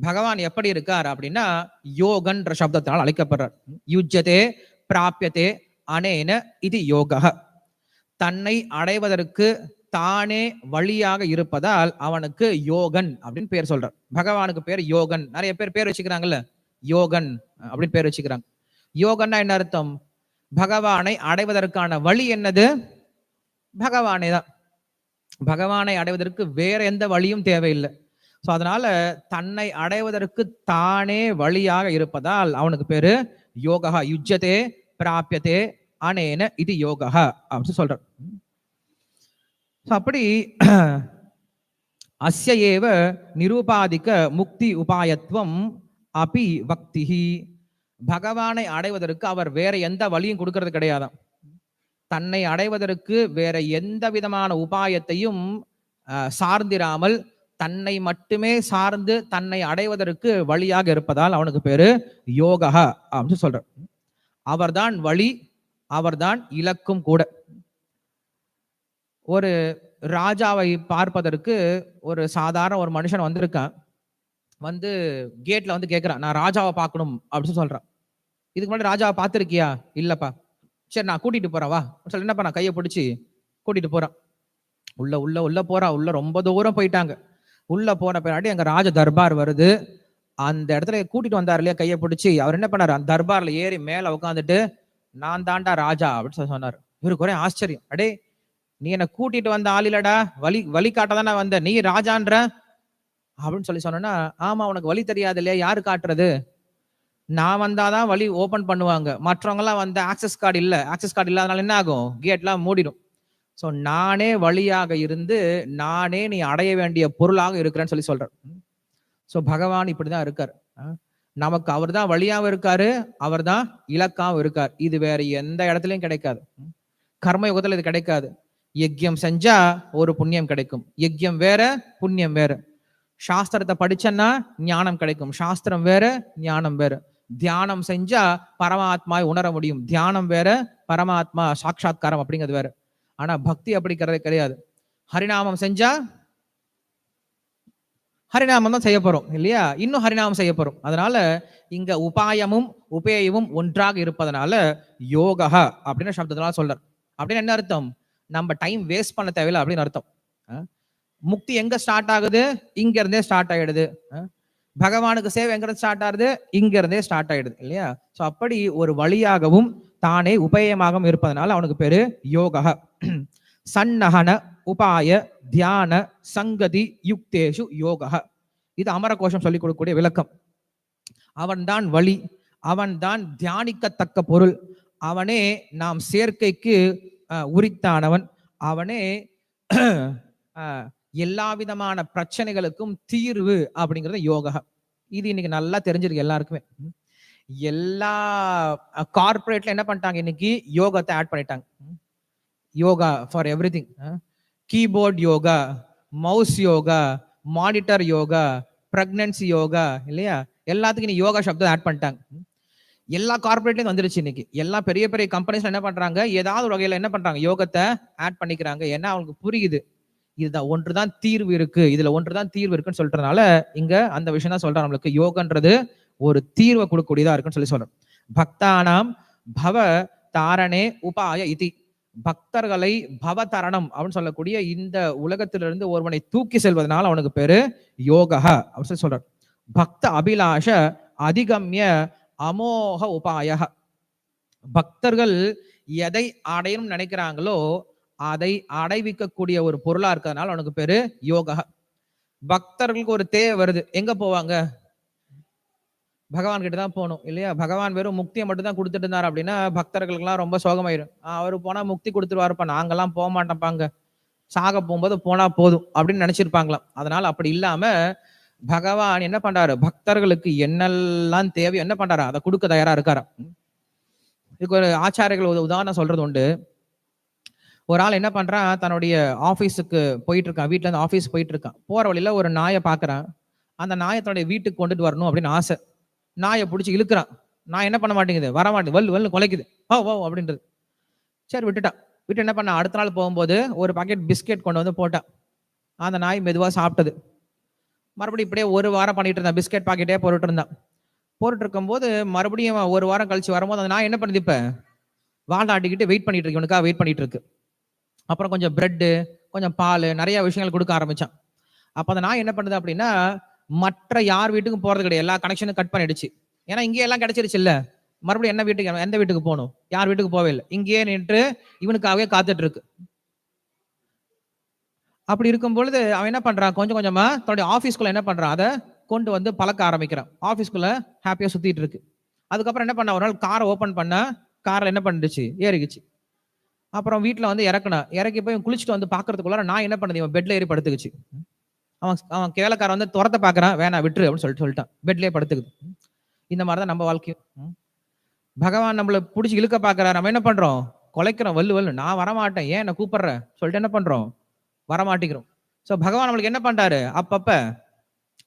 பகவான் எப்படி இருக்கார் அப்படின்னா யோகன்ற சப்தத்தினால் அழைக்கப்படுறார். யுஜ்யதே பிராபியதே அனேன இது யோக தன்னை அடைவதற்கு தானே வழியாக இருப்பதால் அவனுக்கு யோகன் அப்படின்னு பேர் சொல்றார். பகவானுக்கு பேர் யோகன். நிறைய பேர் பேர் வச்சுக்கிறாங்கல்ல யோகன் அப்படின்னு பேர் வச்சுக்கிறாங்க. யோகன்னா என்ன அர்த்தம்? பகவானை அடைவதற்கான வழி என்னது? பகவானே தான் பகவானை அடைவதற்கு வேற எந்த வழியும் தேவையில்லை. ஸோ அதனால தன்னை அடைவதற்கு தானே வழியாக இருப்பதால் அவனுக்கு பேரு யோகா யுஜ்யதே பிராபியதே அனேன இது யோகா அப்படின்னு சொல்றார். ஸோ அப்படி அஸ்ய ஏவ நிரூபாதிக்க முக்தி உபாயத்துவம் அபி பக்திஹி பகவானை அடைவதற்கு அவர் வேற எந்த வழியும் கொடுக்கறது கிடையாதான் தன்னை அடைவதற்கு வேற எந்த விதமான உபாயத்தையும் சார்ந்திராமல் தன்னை மட்டுமே சார்ந்து தன்னை அடைவதற்கு வழியாக இருப்பதால் அவனுக்கு பேரு யோகா அப்படின்னு சொல்ற அவர்தான் வழி அவர்தான் இலக்கும் கூட. ஒரு ராஜாவை பார்ப்பதற்கு ஒரு சாதாரண ஒரு மனுஷன் வந்திருக்கான். வந்து கேட்ல வந்து கேட்கிறான் நான் ராஜாவை பார்க்கணும் அப்படின்னு சொல்றான். இதுக்கு முன்னாடி ராஜாவை பார்த்துருக்கியா? இல்லப்பா. சரி நான் கூட்டிட்டு போறேன் வா. சொல்லி என்னப்பா நான் கையை பிடிச்சி கூட்டிட்டு போறான். உள்ள உள்ள உள்ள போறா. உள்ள ரொம்ப தூரம் போயிட்டாங்க. உள்ள போன பின்னாடி அங்க ராஜ தர்பார் வருது. அந்த இடத்துல கூட்டிட்டு வந்தார் இல்லையா கையை பிடிச்சி. அவர் என்ன பண்ணாரு? அந்த தர்பார்ல ஏறி மேல உட்காந்துட்டு நான் தாண்டா ராஜா அப்படின்னு சொல்லி சொன்னார். இவருக்கு ஒரே ஆச்சரியம். அடே நீ என்னை கூட்டிட்டு வந்த ஆள் இல்லடா. வழி வழி காட்ட தானே வந்த. நீ ராஜான்ற? அப்படின்னு சொல்லி சொன்னா ஆமா உனக்கு வழி தெரியாது இல்லையா? யாரு காட்டுறது? நான் வந்தாதான் வழி ஓபன் பண்ணுவாங்க. மற்றவங்க எல்லாம் வந்து ஆக்சஸ் கார்டு இல்ல. ஆக்சஸ் கார்டு இல்லாதனால என்ன ஆகும்? கேட்லாம் மூடிடும். ஸோ நானே வழியாக இருந்து நானே நீ அடைய வேண்டிய பொருளாக இருக்கிறேன்னு சொல்லி சொல்றார். ஸோ பகவான் இப்படிதான் இருக்கார். நமக்கு அவர் தான் வழியாகவும் இருக்காரு அவர் தான் இலக்காகவும் இருக்கார். இது வேற எந்த இடத்துலையும் கிடைக்காது. கர்மயுகத்தில் இது கிடைக்காது. யஜ்யம் செஞ்சா ஒரு புண்ணியம் கிடைக்கும். யஜ்யம் வேற புண்ணியம் வேற. சாஸ்திரத்தை படிச்சேன்னா ஞானம் கிடைக்கும். சாஸ்திரம் வேற ஞானம் வேற. தியானம் செஞ்சா பரமாத்மாவை உணர முடியும். தியானம் வேற பரமாத்மா சாட்சா்காரம் அப்படிங்கிறது வேற. ஆனா பக்தி அப்படி கிடையாது. ஹரிநாமம் செஞ்சா ஹரிநாமம் தான் செய்ய போறோம் இல்லையா? இன்னும் ஹரிநாமம் செய்ய போறோம் அதனால இங்க உபாயமும் உபேயமும் ஒன்றாக இருப்பதனால யோகா அப்படின்னு சப்தத்தினால சொல்றார். அப்படின்னு என்ன அர்த்தம்? நம்ம டைம் வேஸ்ட் பண்ண தேவையில்லை அப்படின்னு அர்த்தம். முக்தி எங்க ஸ்டார்ட் ஆகுது? இங்க இருந்தே ஸ்டார்ட் ஆயிடுது பகவானுக்கு சேவை எங்க இருந்து ஸ்டார்ட் ஆகுது? இங்க இருந்தே ஸ்டார்ட் ஆயிடுது இல்லையா? சோ அப்படி ஒரு வழியாகவும் தானே உபயமாகவும் இருப்பதனால அவனுக்கு பேரு யோகா சன்னகன உபாய தியான சங்கதி யுக்தேஷு யோகா இது அமரகோஷம் சொல்லிக் கொடுக்கக்கூடிய விளக்கம். அவன்தான் வழி அவன்தான் தியானிக்கத்தக்க பொருள். அவனே நாம் சேர்க்கைக்கு உரித்தானவன். அவனே எல்லா விதமான பிரச்சனைகளுக்கும் தீர்வு அப்படிங்கிறது யோகா இது இன்னைக்கு நல்லா தெரிஞ்சிருக்கு எல்லாருக்குமே. எல்லா கார்பரேட்ல என்ன பண்ணிட்டாங்க இன்னைக்கு? யோகத்தை ஆட் பண்ணிட்டாங்க. ம். Yoga for everything keyboard yoga mouse yoga monitor yoga pregnancy yoga இல்லையா? எல்லாத்துக்கும் இன்னைக்கு யோகா சப்தம் ஆட் பண்ணிட்டாங்க. எல்லா கார்பரேட்லையும் வந்துருச்சு இன்னைக்கு. எல்லா பெரிய பெரிய கம்பெனிஸ்ல என்ன பண்றாங்க? ஏதாவது ஒரு வகையில என்ன பண்றாங்க? யோகத்தை ஆட் பண்ணிக்கிறாங்க. ஏன்னா அவங்களுக்கு புரியுது. இதுதான் ஒன்றுதான் தீர்வு இருக்கு. இதுல ஒன்றுதான் தீர்வு இருக்குன்னு சொல்றதுனால இங்க அந்த விஷயம் தான் சொல்றாங்க நம்மளுக்கு. யோகன்றது ஒரு தீர்வை கொடுக்கக்கூடியதா இருக்குன்னு சொல்லி சொல்றோம் பக்தானாம் பவ தாரணே உபாய இதி. பக்தர்களை பவதரணம் அப்படின்னு சொல்லக்கூடிய இந்த உலகத்திலிருந்து ஒருவனை தூக்கி செல்வதனால அவனுக்கு பேரு யோகா அப்படின்னு சொல்லி சொல்றார். பக்த அபிலாஷ அதிகம்ய அமோக உபாய பக்தர்கள் எதை அடையணும்னு நினைக்கிறாங்களோ அதை அடைவிக்கக்கூடிய ஒரு பொருளா இருக்கிறதுனால அவனுக்கு பேரு யோகா பக்தர்களுக்கு ஒரு தேவை வருது. எங்க போவாங்க? பகவான் கிட்ட தான் போகணும் இல்லையா? பகவான் வெறும் முக்தியை மட்டும் தான் கொடுத்துட்டு இருந்தார் அப்படின்னா பக்தர்களுக்கெல்லாம் ரொம்ப சோகமாயிரும். அவர் போனால் முக்தி கொடுத்துருவாருப்பா நாங்கெல்லாம் போக மாட்டோம்ப்பாங்க சாக போகும்போது போனா போதும் அப்படின்னு நினைச்சிருப்பாங்களாம். அதனால அப்படி இல்லாம பகவான் என்ன பண்றாரு? பக்தர்களுக்கு என்னெல்லாம் தேவை என்ன பண்றாரு? அதை கொடுக்க தயாரா இருக்காரா இதுக்கு ஒரு ஆச்சாரியர்கள் ஒரு உதாரணம் சொல்றது உண்டு. ஒரு ஆள் என்ன பண்றான்? தன்னுடைய ஆஃபீஸுக்கு போயிட்டு இருக்கான் வீட்ல இருந்து ஆஃபீஸ் போயிட்டு இருக்கான் போற வழியில ஒரு நாயை பாக்குறான் அந்த நாயை தன்னுடைய வீட்டுக்கு கொண்டுட்டு வரணும் அப்படின்னு ஆசை. நாயை பிடிச்சி இழுக்கிறான். நான் என்ன பண்ண மாட்டேங்குது? வர மாட்டேங்குது. வல்லு வல்லு குலைக்குது. ஓ ஓ அப்படின்றது. சரி விட்டுட்டான் விட்டு என்ன பண்ண? அடுத்த நாள் போகும்போது ஒரு பாக்கெட் பிஸ்கெட் கொண்டு வந்து போட்டான் அந்த நாய் மெதுவாக சாப்பிட்டது. மறுபடியும் இப்படியே ஒரு வாரம் பண்ணிட்டு இருந்தான். பிஸ்கெட் பாக்கெட்டே போட்டுட்டு இருந்தான். போட்டுட்டு இருக்கும்போது மறுபடியும் ஒரு வாரம் கழிச்சு வரும்போது அந்த நான் என்ன பண்ணுது இப்போ? வாழாட்டிக்கிட்டு வெயிட் பண்ணிட்டு இருக்கு. இவனுக்காக வெயிட் பண்ணிட்டு இருக்கு. அப்புறம் கொஞ்சம் பிரெட்டு கொஞ்சம் பால் நிறைய விஷயங்கள் கொடுக்க ஆரம்பிச்சான். அப்போ அந்த நாய் என்ன பண்ணுது அப்படின்னா மற்ற யார் வீட்டுக்கும் போறது கிடையாது. எல்லா கனெக்ஷனும் கட் பண்ணிடுச்சு. ஏன்னா இங்கே எல்லாம் கிடைச்சிருச்சு இல்ல. மறுபடியும் என்ன வீட்டுக்கு எந்த வீட்டுக்கு போகணும்? யார் வீட்டுக்கு போவே இல்லை. இங்கேயே நின்று இவனுக்காகவே காத்துட்டு இருக்கு. அப்படி இருக்கும் பொழுது அவன் என்ன பண்றான்? கொஞ்சம் கொஞ்சமா தன்னுடைய ஆஃபீஸ்க்குள்ள என்ன பண்றான்? அதை கொண்டு வந்து பழக்க ஆரம்பிக்கிறான். ஆஃபீஸ்க்குள்ள ஹாப்பியா சுத்திட்டு இருக்கு. அதுக்கப்புறம் என்ன பண்ண ஒரு நாள் காரை ஓப்பன் பண்ண காரில் என்ன பண்ணிடுச்சு? ஏறிக்குச்சு. அப்புறம் வீட்டில் வந்து இறக்குனா இறக்கி போய் குளிச்சுட்டு வந்து பார்க்கறதுக்குள்ளார நான் என்ன பண்ணது? இவன் பெட்ல ஏறி படுத்துக்குச்சு. அவன் அவன் கேவலக்காரன் வந்து துரத்த பாக்குறான் வேணாம் விட்டுரு அப்படின்னு சொல்லிட்டு சொல்லிட்டான். பெட்லேயே படுத்துக்குது. இந்த மாதிரி தான் நம்ம வாழ்க்கையும். பகவான் நம்மள பிடிச்சி இழுக்க பாக்குறாரு நம்ம என்ன பண்றோம்? கொலைக்கிறோம். வல்லு வல்லு. நான் வரமாட்டேன். ஏன் என்ன கூப்பிடுறேன் சொல்லிட்டு என்ன பண்றோம்? வரமாட்டேங்கிறோம். ஸோ பகவான் நம்மளுக்கு என்ன பண்றாரு? அப்பப்ப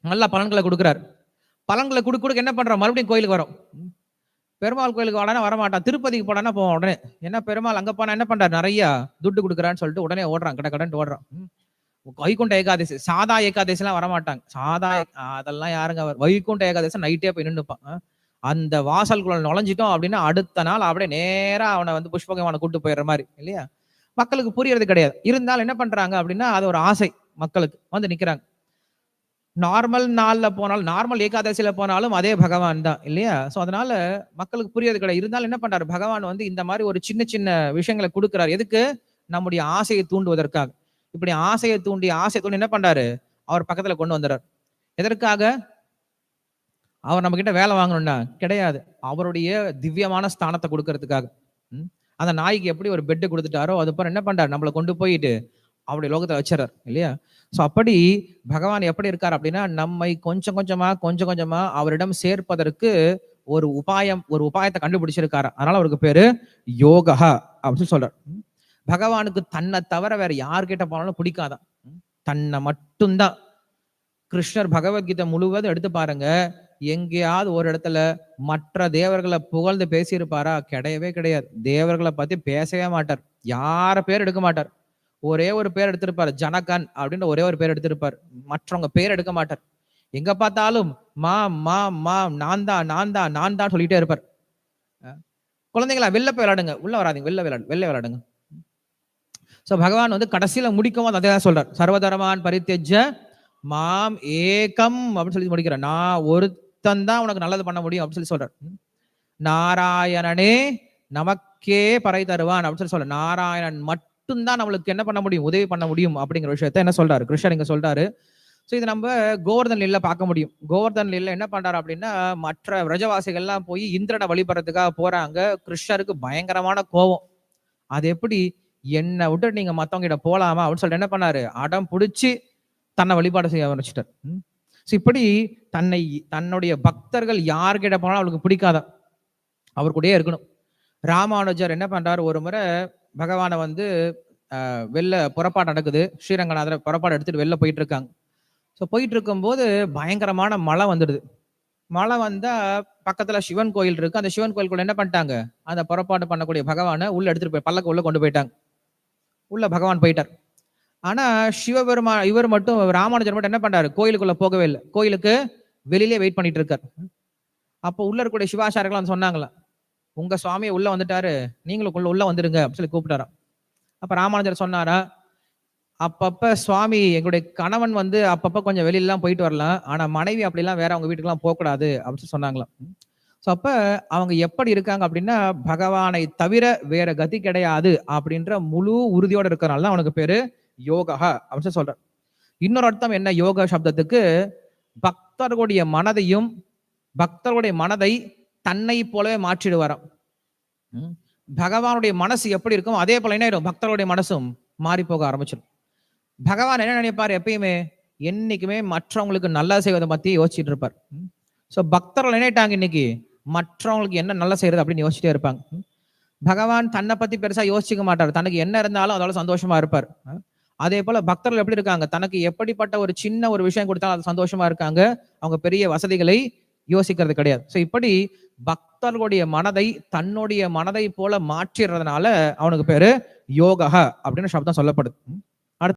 நல்லா பலன்களை கொடுக்குறாரு. பலன்களை கொடுக்க கொடுக்க என்ன பண்ணுறோம் மறுபடியும் கோயிலுக்கு வரோம். பெருமாள் கோயிலுக்கு வாடானா வரமாட்டான். திருப்பதிக்கு போனானா போவான் உடனே. என்ன பெருமாள் அங்க போனால் என்ன பண்ணுறாரு நிறைய துட்டு கொடுக்குறான்னு சொல்லிட்டு உடனே ஓடுறான். கட கடன்ட்டு ஓடுறான். வைகுண்ட ஏகாதசி சாதா ஏகாதசி எல்லாம் வரமாட்டாங்க. சாதா அதெல்லாம் யாருங்க அவர் வைகுண்ட ஏகாதசி நைட்டே போய் நின்றுப்பான் அந்த வாசல்குள்ள நுழைஞ்சிட்டோம் அப்படின்னா அடுத்த நாள் அப்படியே நேரா அவனை வந்து புஷ்பகவானை கூட்டு போயிடுற மாதிரி இல்லையா? மக்களுக்கு புரியறது கிடையாது. இருந்தாலும் என்ன பண்றாங்க அப்படின்னா அது ஒரு ஆசை மக்களுக்கு. வந்து நிக்கிறாங்க. நார்மல் நாள்ல போனாலும் நார்மல் ஏகாதசியில போனாலும் அதே பகவான் தான் இல்லையா? சோ அதனால மக்களுக்கு புரியறது கிடையாது. இருந்தாலும் என்ன பண்றாரு? பகவான் வந்து இந்த மாதிரி ஒரு சின்ன சின்ன விஷயங்களை கொடுக்குறாரு. எதுக்கு? நம்முடைய ஆசையை தூண்டுவதற்காக. இப்படி ஆசையை தூண்டி ஆசையை தூண்டி என்ன பண்றாரு? அவர் பக்கத்துல கொண்டு வந்துறார் எதற்காக? அவர் நம்ம கிட்ட வேலை வாங்கணும்னா கிடையாது. அவருடைய திவ்யமான ஸ்தானத்தை கொடுக்கறதுக்காக. ம்? அந்த நாய்க்கு எப்படி ஒரு பெட்டு கொடுத்துட்டாரோ அது அப்புறம் என்ன பண்றாரு? நம்மளை கொண்டு போயிட்டு அவருடைய லோகத்தை வச்சிடறார் இல்லையா? ஸோ அப்படி பகவான் எப்படி இருக்கார் அப்படின்னா நம்மை கொஞ்சம் கொஞ்சமா கொஞ்சம் கொஞ்சமா அவரிடம் சேர்ப்பதற்கு ஒரு உபாயம் ஒரு உபாயத்தை கண்டுபிடிச்சிருக்காரு? அதனால அவருக்கு பேரு யோகா அப்படின்னு சொல்றார். பகவானுக்கு தன்னை தவிர வேற யார்கிட்ட போனாலும் பிடிக்காதான். தன்னை மட்டும்தான். கிருஷ்ணர் பகவத்கீதை முழுவதும் எடுத்து பாருங்க. எங்கேயாவது ஒரு இடத்துல மற்ற தேவர்களை புகழ்ந்து பேசியிருப்பாரா? கிடையவே கிடையாது. தேவர்களை பத்தி பேசவே மாட்டார். யார பேர் எடுக்க மாட்டார். ஒரே ஒரு பேர் எடுத்திருப்பார் ஜனகன் அப்படின்னு ஒரே ஒரு பேர் எடுத்திருப்பார். மற்றவங்க பேர் எடுக்க மாட்டார். எங்க பார்த்தாலும் மா மா மா நான் தான் நான் தான் நான் தான் சொல்லிட்டே இருப்பார். குழந்தைங்களா வெளில போய் விளையாடுங்க. உள்ள வராதீங்க வெளில விளையாடு வெளில விளையாடுங்க. ஸோ பகவான் வந்து கடைசியில் முடிக்கும் போது அதே தான் சொல்கிறார் சர்வதரமான் பரித்தெஜ மாம் ஏகம் அப்படின்னு சொல்லி முடிக்கிறார். நான் ஒருத்தன் தான் உனக்கு நல்லது பண்ண முடியும் அப்படின்னு சொல்லி சொல்கிறார் நாராயணனே நமக்கே பறை தருவான் அப்படின்னு சொல்லி சொல்கிறார் நாராயணன் மட்டும்தான் நம்மளுக்கு என்ன பண்ண முடியும்? உதவி பண்ண முடியும் அப்படிங்கிற விஷயத்த என்ன சொல்கிறாரு கிருஷ்ணர் இங்கே சொல்கிறாரு ஸோ இது நம்ம கோவர்தன் லீல பார்க்க முடியும். கோவர்தன் லீல என்ன பண்றாரு அப்படின்னா மற்ற விரஜவாசிகள்லாம் போய் இந்திரனை வழிபடுறதுக்காக போறாங்க. கிருஷ்ணருக்கு பயங்கரமான கோபம். அது எப்படி? என்னை விட்டு நீங்க மத்தவங்க கிட்ட போலாமா அப்படின்னு சொல்லிட்டு என்ன பண்ணாரு? அடம் பிடிச்சி தன்னை வழிபாடு செய்ய ஆரம்பிச்சிட்டார். ஸோ இப்படி தன்னை தன்னுடைய பக்தர்கள் யார்கிட்ட போனாலும் அவளுக்கு பிடிக்காத? அவர் கூடயே இருக்கணும். ராமானுஜர் என்ன பண்றாரு? ஒரு முறை பகவானை வந்து வெளில புறப்பாடு நடக்குது. ஸ்ரீரங்கநாதர் புறப்பாடு எடுத்துட்டு வெளில போயிட்டு இருக்காங்க. ஸோ போயிட்டு இருக்கும்போது பயங்கரமான மழை வந்துடுது. மழை வந்தா பக்கத்துல சிவன் கோயில் இருக்கு. அந்த சிவன் கோயிலுக்குள்ள என்ன பண்ணிட்டாங்க? அந்த புறப்பாடு பண்ணக்கூடிய பகவானை உள்ள எடுத்துட்டு போய் பல்லக்கு உள்ள கொண்டு போயிட்டாங்க. உள்ள பகவான் போயிட்டார். ஆனால் சிவபெருமா இவர் மட்டும் ராமானுஜர் மட்டும் என்ன பண்றாரு? கோயிலுக்குள்ள போகவே இல்லை. கோயிலுக்கு வெளியிலே வெயிட் பண்ணிட்டு இருக்கார். அப்போ உள்ள இருக்கக்கூடிய சிவாச்சாரர்கள் வந்து உங்கள் உங்க சுவாமியை உள்ள வந்துட்டாரு. நீங்களும் உள்ள வந்துருங்க. அப்படின்னு சொல்லி கூப்பிட்டாராம். அப்ப ராமானுஜர் சொன்னாரா அப்பப்ப சுவாமி எங்களுடைய கணவன் வந்து அப்பப்ப கொஞ்சம் வெளியிலலாம் போயிட்டு வரலாம். ஆனா மனைவி அப்படிலாம் வேற அவங்க வீட்டுக்குலாம் போகக்கூடாது. அப்படின்னு சொல்லி சொன்னாங்களாம். ஸோ அப்ப அவங்க எப்படி இருக்காங்க அப்படின்னா பகவானை தவிர வேற கதி கிடையாது அப்படின்ற முழு உறுதியோட இருக்கிறனால தான் அவனுக்கு பேரு யோகா அப்படின்னு சொல்லி சொல்றார். இன்னொரு அர்த்தம் என்ன? யோக சப்தத்துக்கு பக்தர்களுடைய மனதையும் பக்தர்களுடைய மனதை தன்னை போலவே மாற்றிடுவாராம். பகவானுடைய மனசு எப்படி இருக்கும் அதே போல என்ன ஆயிடும்? பக்தர்களுடைய மனசும் மாறி போக ஆரம்பிச்சிடும். பகவான் என்ன நினைப்பார் எப்பயுமே? என்னைக்குமே மற்றவங்களுக்கு நல்லா செய்வதை பத்தி யோசிச்சுட்டு இருப்பார். ஸோ பக்தர்கள் நினைட்டாங்க இன்னைக்கு? மற்றவங்களுக்கு என்ன நல்லா செய்யறது அப்படின்னு யோசிச்சுட்டே இருப்பாங்க. பகவான் தன்னை பத்தி பெருசா யோசிச்சுக்க மாட்டார். தனக்கு என்ன இருந்தாலும் அதோட சந்தோஷமா இருப்பார். அதே போல பக்தர்கள் எப்படி இருக்காங்க? தனக்கு எப்படிப்பட்ட ஒரு சின்ன ஒரு விஷயம் கொடுத்தாலும் அது சந்தோஷமா இருக்காங்க. அவங்க பெரிய வசதிகளை யோசிக்கிறது கிடையாது. ஸோ இப்படி பக்தர்களுடைய மனதை தன்னுடைய மனதை போல மாற்றிடுறதுனால அவனுக்கு பேரு யோகா அப்படின்னு சப்தம் சொல்லப்படுது.